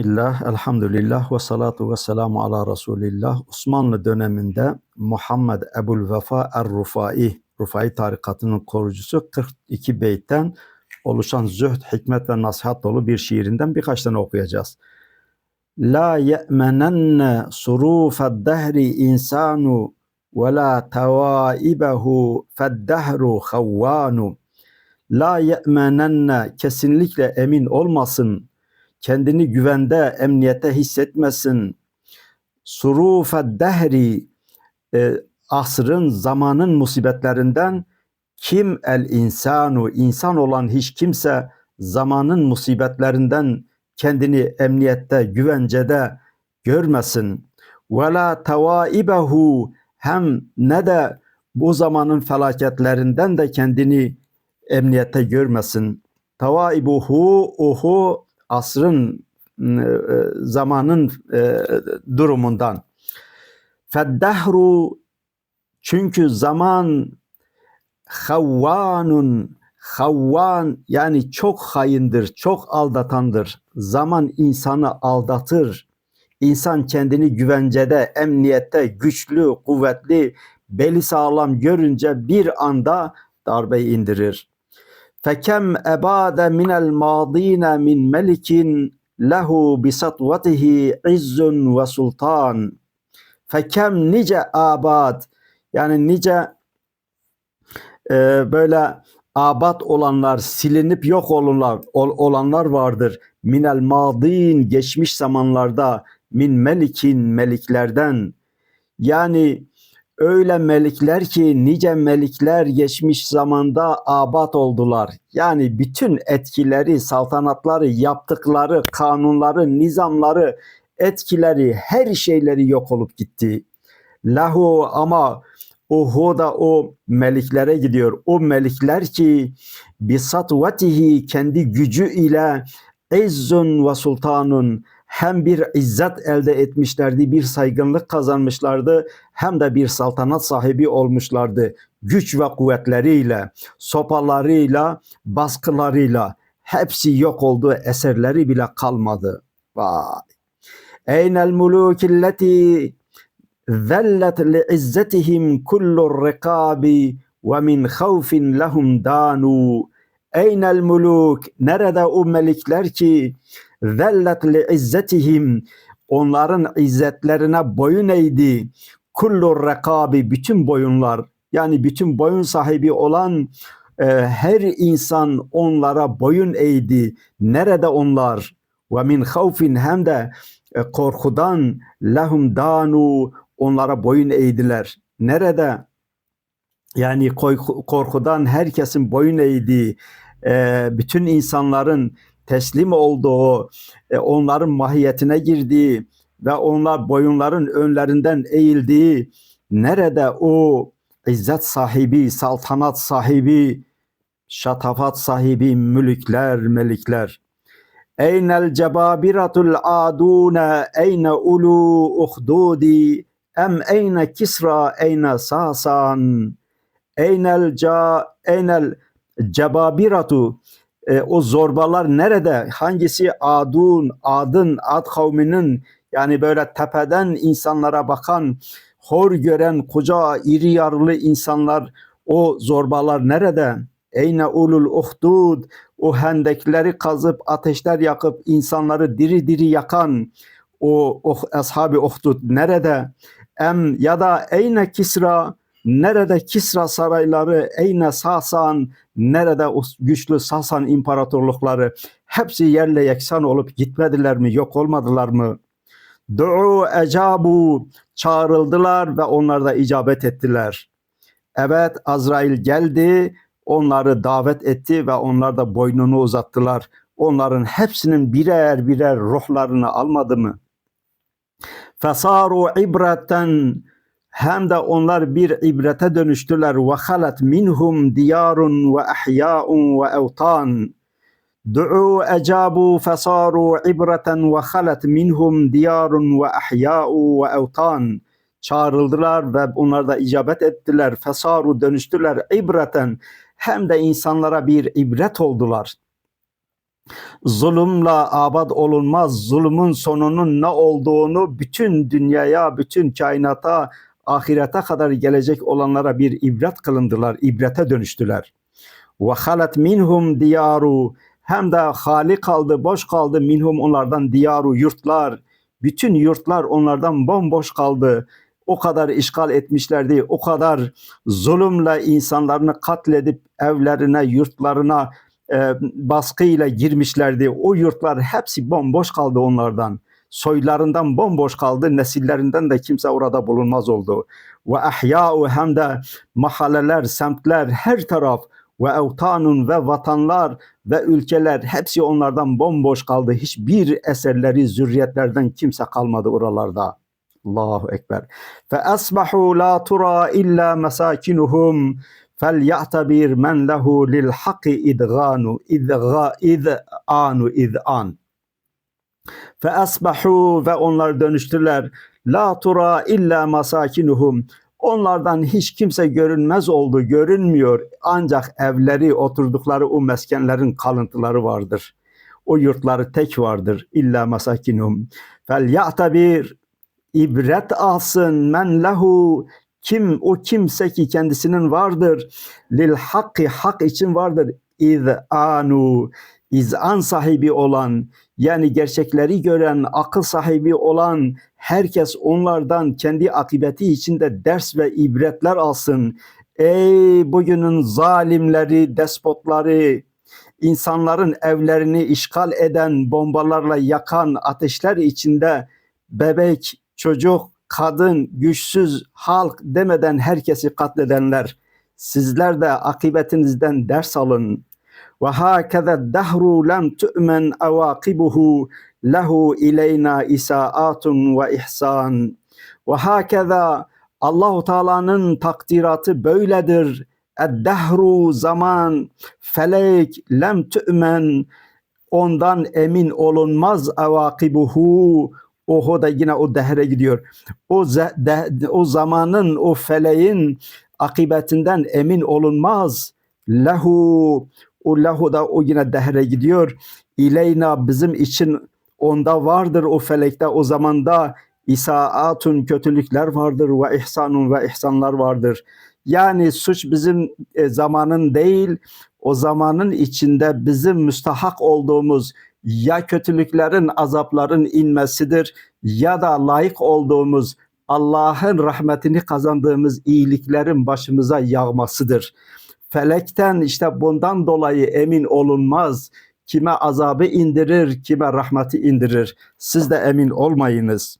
Bismillah, elhamdülillah ve salatu ve selamu ala Resulillah. Osmanlı döneminde Muhammed Ebul Vefa Er-Rufai, Rufai tarikatının korucusu 42 beytten oluşan zühd, hikmet ve nasihat dolu bir şiirinden birkaç tane okuyacağız. La ye'menenne surufed dehri insanu ve la tevaibehu feddehru havvanu. La ye'menenne kesinlikle emin olmasın kendini güvende, emniyete hissetmesin. Surufe dehri e, asrın, zamanın musibetlerinden kim el insanu, insan olan hiç kimse zamanın musibetlerinden kendini emniyette, güvencede görmesin. Ve la tevaibehu hem ne de bu zamanın felaketlerinden de kendini emniyette görmesin. Tevaibuhu uhu asrın e, zamanın e, durumundan. Feddehru çünkü zaman havvanun havvan yani çok hayındır, çok aldatandır. Zaman insanı aldatır. İnsan kendini güvencede, emniyette, güçlü, kuvvetli, beli sağlam görünce bir anda darbeyi indirir. Fekem ebade minel madine min melikin lehu bisatwatihi izzun ve sultan. Fekem nice abad yani nice e, böyle abat olanlar, silinip yok olanlar, ol, olanlar vardır. Minel madin geçmiş zamanlarda min melikin meliklerden. Yani öyle melikler ki nice melikler geçmiş zamanda abat oldular. Yani bütün etkileri, saltanatları, yaptıkları, kanunları, nizamları, etkileri, her şeyleri yok olup gitti. Lahu ama o da o meliklere gidiyor. O melikler ki bisatvatihi kendi gücü ile izzun ve sultanun hem bir izzet elde etmişlerdi, bir saygınlık kazanmışlardı, hem de bir saltanat sahibi olmuşlardı. Güç ve kuvvetleriyle, sopalarıyla, baskılarıyla hepsi yok oldu, eserleri bile kalmadı. Vay. Eynel mulukilleti zellet li izzetihim kullur rikabi ve min havfin lehum danu. Eynel muluk, nerede o melikler ki zellet li izzetihim onların izzetlerine boyun eğdi. Kullur rekabi bütün boyunlar yani bütün boyun sahibi olan e, her insan onlara boyun eğdi. Nerede onlar? Ve min havfin hem de e, korkudan lahum danu onlara boyun eğdiler. Nerede? Yani korkudan herkesin boyun eğdiği, e, bütün insanların teslim olduğu, e, onların mahiyetine girdiği ve onlar boyunların önlerinden eğildiği nerede o izzet sahibi, saltanat sahibi, şatafat sahibi mülükler, melikler. Eynel cebabiratul adune eyne ulu uhdudi em eyne kisra eyne sasan eynel ca eynel cebabiratu e, o zorbalar nerede? Hangisi Adun, Adın, Ad kavminin yani böyle tepeden insanlara bakan, hor gören koca iri yarılı insanlar o zorbalar nerede? Eyne ulul uhdud o hendekleri kazıp ateşler yakıp insanları diri diri yakan o, o ashabi uhdud nerede? Em ya da eyne Kisra Nerede Kisra sarayları, Eyne Sasan, nerede o güçlü Sasan imparatorlukları hepsi yerle yeksan olup gitmediler mi, yok olmadılar mı? Du'u ecabu çağrıldılar ve onlar da icabet ettiler. Evet Azrail geldi, onları davet etti ve onlar da boynunu uzattılar. Onların hepsinin birer birer ruhlarını almadı mı? Fesaru ibreten hem de onlar bir ibrete dönüştüler. Ve halet minhum diyarun ve ahya'un ve evtan. Du'u ecabu fesaru ibreten ve halet minhum diyarun ve ahya'u ve evtan. Çağrıldılar ve onlar da icabet ettiler. Fesaru dönüştüler ibreten hem de insanlara bir ibret oldular. Zulümle abad olunmaz. Zulümün sonunun ne olduğunu bütün dünyaya, bütün kainata, ahirete kadar gelecek olanlara bir ibret kılındılar, ibrete dönüştüler. Ve halet minhum diyaru hem de hali kaldı, boş kaldı minhum onlardan diyaru yurtlar. Bütün yurtlar onlardan bomboş kaldı. O kadar işgal etmişlerdi, o kadar zulümle insanlarını katledip evlerine, yurtlarına e, baskıyla girmişlerdi. O yurtlar hepsi bomboş kaldı onlardan soylarından bomboş kaldı. Nesillerinden de kimse orada bulunmaz oldu. Ve ahya'u hem de mahalleler, semtler, her taraf ve evtanun ve vatanlar ve ülkeler hepsi onlardan bomboş kaldı. Hiçbir eserleri zürriyetlerden kimse kalmadı oralarda. Allahu Ekber. Fe esbahu la tura illa mesakinuhum fel ya'tabir men lehu lil hakki idganu idga id'anu id'an. Fe asbahu ve onlar dönüştüler. La tura illa masakinuhum. Onlardan hiç kimse görünmez oldu, görünmüyor. Ancak evleri, oturdukları o meskenlerin kalıntıları vardır. O yurtları tek vardır. İlla masakinuhum. Fel ya'tabir ibret alsın men lehu kim o kimse ki kendisinin vardır lil hakki hak için vardır iz anu izan sahibi olan yani gerçekleri gören akıl sahibi olan herkes onlardan kendi akıbeti içinde ders ve ibretler alsın. Ey bugünün zalimleri, despotları, insanların evlerini işgal eden, bombalarla yakan ateşler içinde bebek, çocuk, kadın, güçsüz, halk demeden herkesi katledenler. Sizler de akıbetinizden ders alın. Ve hakeza dahru lem tu'men avakibuhu lehu ileyna isaatun ve ihsan. Ve hakeza Allahu takdiratı böyledir. Eddehru zaman, felek, lem tü'men, ondan emin olunmaz avakibuhu, Oho da yine o dehre gidiyor. O, de, o zamanın, o feleğin akıbetinden emin olunmaz. Lehu, o lehu da o yine dehre gidiyor. İleyna bizim için onda vardır o felekte, o zamanda isaatun kötülükler vardır ve ihsanun ve ihsanlar vardır. Yani suç bizim e, zamanın değil, o zamanın içinde bizim müstahak olduğumuz ya kötülüklerin, azapların inmesidir ya da layık olduğumuz Allah'ın rahmetini kazandığımız iyiliklerin başımıza yağmasıdır. Felekten işte bundan dolayı emin olunmaz. Kime azabı indirir, kime rahmeti indirir. Siz de emin olmayınız.